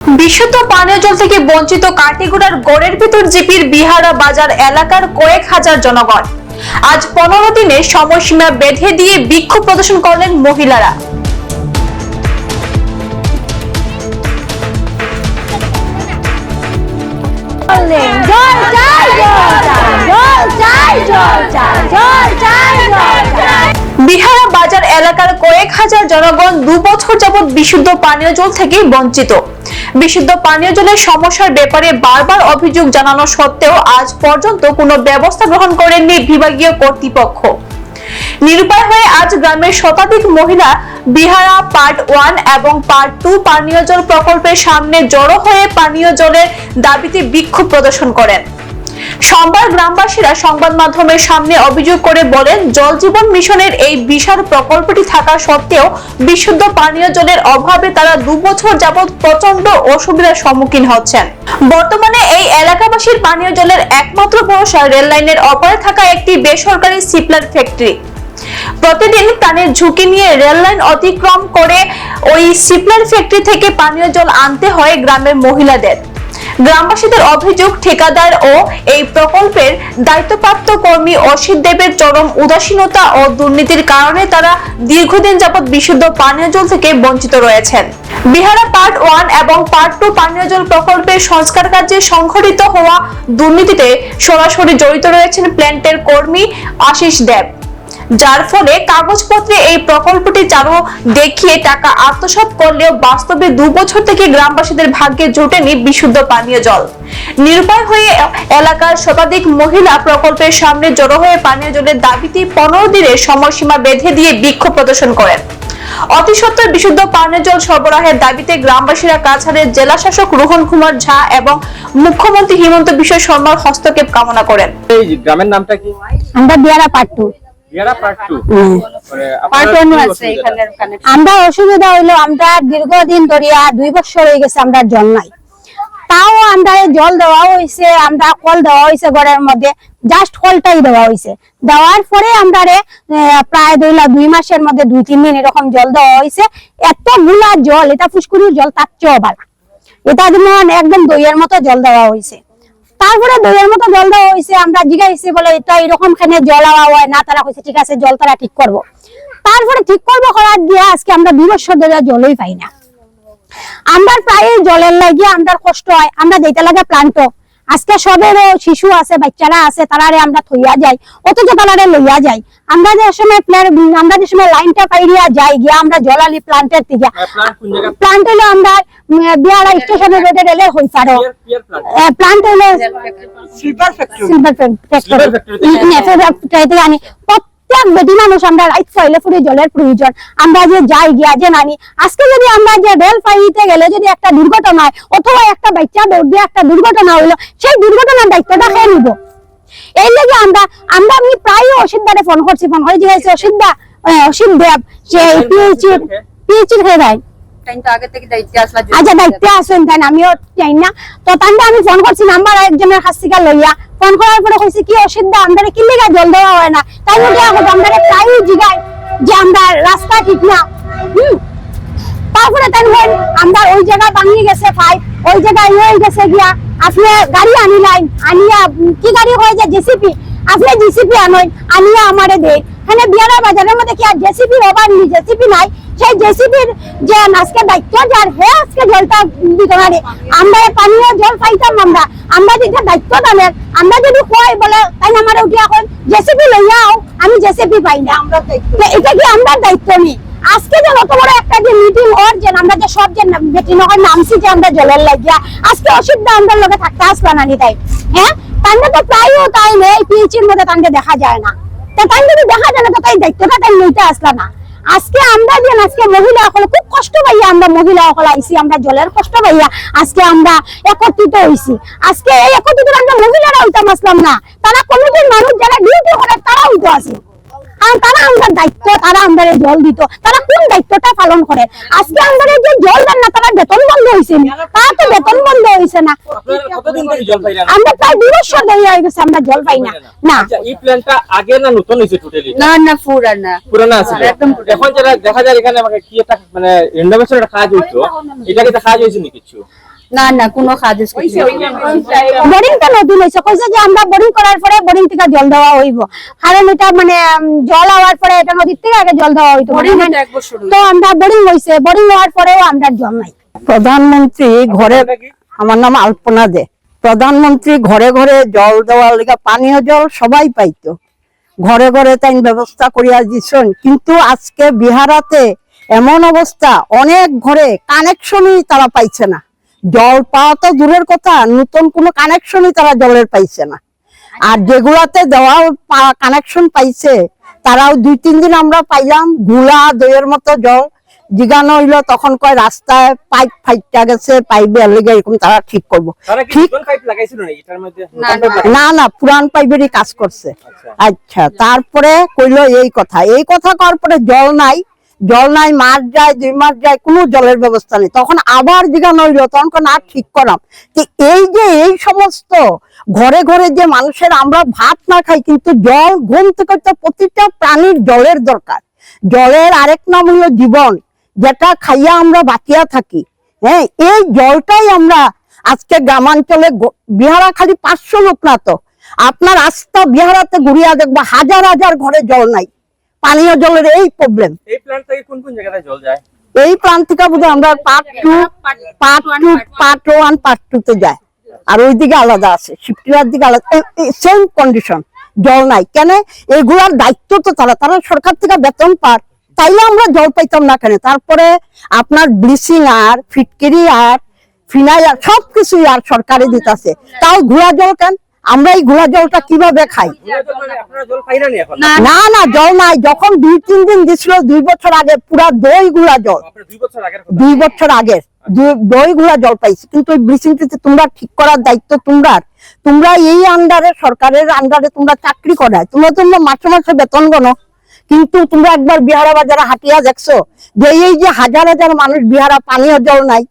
বিশুদ্ধ পানীয় জল থেকে বঞ্চিত কাটিগুড়ার গড়ের ভিতর জিপির বিহারা বাজার এলাকার কয়েক হাজার জনগণ। আজ পনেরো দিনে সময়সীমা বেঁধে দিয়ে বিক্ষোভ প্রদর্শন করলেন মহিলারা। জল জল জল জল জল জল বিহারা বাজার এলাকার কয়েক হাজার জনগণ দু বছর যাবৎ বিশুদ্ধ পানীয় জল থেকে বঞ্চিত। বিশুদ্ধ পানীয় জলের সমস্যার ব্যাপারে বারবার অভিযোগ জানানো সত্ত্বেও আজ পর্যন্ত কোনো ব্যবস্থা গ্রহণ করেননি বিভাগীয় কর্তৃপক্ষ। নিরুপায় হয়ে আজ গ্রামের শতাধিক মহিলা বিহারা পার্ট ওয়ান এবং পার্ট টু পানীয় জল প্রকল্পের সামনে জড়ো হয়ে পানীয় জলের দাবিতে বিক্ষোভ প্রদর্শন করেন। সোমবার গ্রামবাসীরা সংবাদ মাধ্যমের সামনে অভিযোগ করে বলেন, জল জীবন মিশনের এই বিশাল প্রকল্পটি থাকা সত্ত্বেও বিশুদ্ধ পানীয় জলের অভাবে তারা দু বছর যাবৎ প্রচণ্ড অসুবিধার সম্মুখীন হচ্ছেন। বর্তমানে এই এলাকাবাসীর পানীয় জলের একমাত্র ভরসা রেল লাইনের অপরে থাকা একটি বেসরকারি সিপলার ফ্যাক্টরি। প্রতিদিন প্রাণের ঝুঁকি নিয়ে রেল লাইন অতিক্রম করে ওই সিপলার ফ্যাক্টরি থেকে পানীয় জল আনতে হয় গ্রামের মহিলাদের। গ্রামবাসীদের অভিযোগ, ঠিকাদার ও এই প্রকল্পের দায়িত্বপ্রাপ্ত কর্মী অসিত দেবের চরম উদাসীনতা ও দুর্নীতির কারণে তারা দীর্ঘদিন যাবৎ বিশুদ্ধ পানীয় জল থেকে বঞ্চিত রয়েছেন। বিহারা পার্ট ওয়ান এবং পার্ট টু পানীয় জল প্রকল্পের সংস্কার কাজে সংঘটিত হওয়া দুর্নীতিতে সরাসরি জড়িত রয়েছেন প্ল্যান্টের কর্মী আশিস দেব। যার ফলে কাগজপত্রে এই প্রকল্পটি চালু দেখিয়ে টাকা আত্মসাৎ করলেও বাস্তবে দু বছর থেকে গ্রামবাসীদের ভাগ্যে জোটেনি বিশুদ্ধ পানীয় জল। নিরুপায় হয়ে এলাকার শতাধিক মহিলা প্রকল্পের সামনে জড়ো হয়ে পানীয় জলের দাবিতে পনেরো দিনের সময়সীমা বেঁধে দিয়ে বিক্ষোভ প্রদর্শন করেন। অতি সত্ত্বর বিশুদ্ধ পানীয় জল সরবরাহের দাবিতে গ্রামবাসীরা কাছাড়ের জেলা শাসক রোহন কুমার ঝা এবং মুখ্যমন্ত্রী হিমন্ত বিশ্ব শর্মার হস্তক্ষেপ কামনা করেন। এই গ্রামের নামটা কি? আমরা বিয়ারা পাট্টু মানে আমরা অসুবিধা হইল আমরা দীর্ঘদিন ধরিয়া দুই বছর হয়ে গেছে আমরা জল নাই। তাও আমরা জল দেওয়া হয়েছে আমরা কল দেওয়া হয়েছে ঘরের মধ্যে জাস্ট কলটাই দেওয়া হয়েছে দেওয়ার পরে আমরা প্রায় দুই দুই মাসের মধ্যে দুই তিন দিন এরকম জল দেওয়া হয়েছে এতগুলা জল এটা ফুসকুরির জল তার চেয়েও এটা যেমন একদম দইয়ের মতো জল দেওয়া হয়েছে তারপরে দইয়ের মতো জল দেওয়া হয়েছে আমরা জিজ্ঞাসি বলে, এটা এরকম খানে জল আওয়া হয় না, তারা কইছে, ঠিক আছে, জল তারা ঠিক করব। তারপরে ঠিক করব করার গিয়ে আজকে আমরা বিবস ধরে জলই পাই না। আমরা প্রায় জলের লাগিয়ে, আমরা কষ্ট হয়, আমরা যেটা লাগে প্লান্ট আজকে সবেরও শিশু আছে বাচ্চারা আছে তারারে আমরা থইয়া যাই অথচ তারারে লইয়া যাই আমরা যে সময় আমরা যে সময় লাইনটা পাইরিয়া যাই গিয়া আমরা জলালি প্লান্টের হ্যাঁ, জায়গা? প্লান্ট হলো আমরা বিয়ারা স্টেশনে রোডে রেলে হই পারো? প্লান্ট হলো সিলভার ফ্যাক্টরি সিলভার ফ্যাক্টরি আনি প্রত্যেক বেটি মানুষ আমরা রাইত জলের প্রয়োজন। আমরা যে যাই গিয়া যে নানি আজকে যদি আমরা যে রেল গেলে যদি একটা দুর্ঘটনা হয় অথবা একটা বাচ্চা দৌড় দিয়ে একটা দুর্ঘটনা হইল সেই দুর্ঘটনার দায়িত্বটা খেয়ে নিব? এই লেগে আমরা আমরা আমি প্রায় অসিদ্ধারে ফোন করছি ফোন করে জিজ্ঞাসা অসিদ্ধা অসিত দেব যে পিএইচি পিএইচি খেয়ে দেয় কিন্তু আগে থেকে দায়িত্বে আসলা আচ্ছা আসেন তাই আমিও চাই না। তো তান্ডে আমি ফোন করছি নাম্বার একজনের কাছ থেকে লইয়া। ফোন করার পরে কইছি কি অসুবিধা? আমরা কি লিগা জল দেওয়া হয় না? তাই মধ্যে আমরা প্রায় জিগাই যে আমরা রাস্তা ঠিক না। হুম। তারপরে তাই আমরা ওই জায়গা ভাঙিয়ে গেছে পাইপ ওই জায়গায় হয়ে গেছে গিয়া আপনি গাড়ি আনিলাই আনিয়া কি গাড়ি হয় যে জেসিপি আপনি জেসিপি আনই আনিয়া আমারে দে এখানে বিয়ারা বাজারের মধ্যে কি আর জেসিপি অভাব নেই? জেসিপি নাই। সেই যে আজকে দায়িত্ব যার হে আজকে জলটা দিতে পারে আমরা পানীয় জল পাইতাম আমরা। আমরা যদি দায়িত্ব আমরা যদি কই বলে তাই আমার লইয়াও আমি পাই না। আমরা এটা কি আমরা দায়িত্ব নি? আজকে যে অত বড় একটা যে মিটিং ওর যে আমরা যে সব যে বেটি নগর নামছি যে আমরা জলের লাগিয়া আজকে অসুবিধা আমরা লগে থাকতে আসবা না নি তাই। হ্যাঁ তান্ডে তো প্রায়ও তাই নেই পিএইচির মধ্যে তান্ডে দেখা যায় না। তা তাই যদি দেখা যায় না তো তাই দায়িত্বটা তাই নিতে আসলা না। আজকে আমরা যে, আজকে মহিলা সকলে খুব কষ্ট পাইয়া আমরা মহিলা সকল আইসি আমরা জলের কষ্ট পাইয়া আজকে আমরা একত্রিত হইছি আজকে এই একত্রিত আমরা মহিলারা হইতাম আসলাম না। তারা কমিটির মানুষ যারা ডিউটি করে তারা হইতো আছে। আর তারা আমরা দায়িত্ব তারা আমরা জল দিত। তারা কোন দায়িত্বটা পালন করে? আজকে আমরা যে জল দেন না তারা বেতন বন্ধ হয়েছে তারা তো বেতন বন্ধ হয়েছে না। আমরা প্রায় দুই বছর ধরে হয়ে গেছে আমরা জল পাই না। না। আচ্ছা এই প্ল্যানটা আগে না নতুন হয়েছে টোটালি না না পুরা না পুরানো আছে একদম এখন যেটা দেখা যায় এখানে আমাকে কি একটা মানে রিনোভেশন একটা কাজ হইতো এটা কি কাজ হয়েছে নি কিছু? না না কোনো বোরিংটা নতুন হয়েছে কইছে যে আমরা বোরিং করার পরে বোরিং থেকে জল দেওয়া হইব। কারণ এটা মানে জল হওয়ার পরে এটা নদীর থেকে আগে জল দেওয়া হইতো। মানে এটা এক বছর তো আমরা বোরিং হইছে। বোরিং হওয়ার পরেও আমরা জল নাই। প্রধানমন্ত্রী ঘরে আমার নাম আলপনা দে। প্রধানমন্ত্রী ঘরে ঘরে জল দেওয়ার লেগে পানীয় জল সবাই পাইতো। ঘরে ঘরে তাই ব্যবস্থা করিয়া দিছেন। কিন্তু আজকে বিহারাতে এমন অবস্থা। অনেক ঘরে কানেকশনই তারা পাইছে না। জল পাওয়া তো দূরের কথা নতুন কোনো কানেকশনই তারা জলের পাইছে না। আর যেগুলাতে দেওয়া কানেকশন পাইছে তারাও দুই তিন দিন আমরা পাইলামগুলা দইয়ের মতো জল জিগানো হইল তখন কয় রাস্তায় পাইপ ফাইটটা গেছে পাইপে লেগে এরকম তারা ঠিক করব। ঠিক নতুন পাইপ লাগাইছিল না এটার মধ্যে না, না। না পুরান পাইপেরই কাজ করছে। আচ্ছা। আচ্ছা তারপরে কইলো এই কথা। এই কথা করার পরে জল নাই জল নাই মাস যায়, দুই মাস যায়, কোনো জলের ব্যবস্থা নেই। তখন আবার জিগানো হইল, তখন না ঠিক করাম তো এই যে, এই সমস্ত ঘরে ঘরে যে মানুষের আমরা ভাত না খাই, কিন্তু জল, ঘুম থেকে প্রতিটা প্রাণীর জলের দরকার। জলের আরেক নাম হলো জীবন, যেটা খাইয়া আমরা বাঁচিয়া থাকি। হ্যাঁ এই জলটাই আমরা আজকে গ্রামাঞ্চলে বিহারা খালি পাঁচশো লোক না তো। আপনার আস্থা বিহারাতে ঘুরিয়া দেখব, হাজার হাজার ঘরে জল নাই। পানীয় জলের এই প্রবলেম এই প্ল্যান্ট থেকে কোন কোন জায়গায় জল যায়? এই প্রান্তিকা বোধ আমরা part two part two part one part two তে যায়। আর ওইদিকে আলাদা আছে। শিবটিরার দিকে আলাদা। সেম কন্ডিশন জল নাই। কেন? এগুলার দায়িত্ব তো তারা। তারা সরকার থেকে বেতন পার তাইলে আমরা জল পাইতাম না কেন? তারপরে আপনার ব্লিচিং আর ফিটকিরি আর ফিনাইল আর সবকিছুই আর সরকারে দিতেছে। তাও ঘোড়া জল কেন? আমরা এই ঘোড়া জলটা কীভাবে খাই? না না, জল নাই। যখন দুই, তিন দিন দিছিল, দুই বছর আগে পুরা দই গুলা জল। দুই বছর আগে। দুই গুলা জল পাইছি। কিন্তু ওই তোমরা ঠিক করার দায়িত্ব তোমরা তোমরা এই আন্ডারে, সরকারের আন্ডারে তোমরা চাকরি করায়। তোমরা তোমরা মাসে মাসে বেতন গনো কিন্তু তোমরা একবার বিহারা বাজারে হাটিয়া দেখছ যে এই যে হাজার হাজার মানুষ বিহারা পানীয় জল নাই।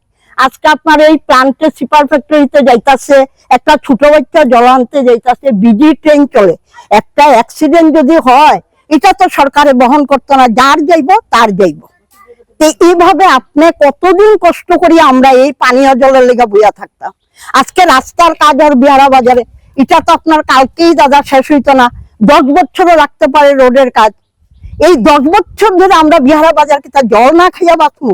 আজকে আপনার এই প্লান্টে সুপার ফ্যাক্টরিতে যাইতাছে, একটা ছোট বাচ্চা জল আনতে যাইতাছে, বিজি ট্রেন চলে। একটা অ্যাক্সিডেন্ট যদি হয়, এটা তো সরকারে বহন করতো না, যার যাইব তার যাইব। তো এইভাবে আপনি কতদিন কষ্ট করি আমরা এই পানীয় জলের লেগে বইয়া থাকতাম? আজকে রাস্তার কাজ আর বিহারা বাজারে, এটা তো আপনার কালকেই দাদা শেষ হইতো না, দশ বছরও রাখতে পারে রোডের কাজ। এই দশ বছর ধরে আমরা বিহারা বাজার কি তার জল না খাইয়া বাঁচবো?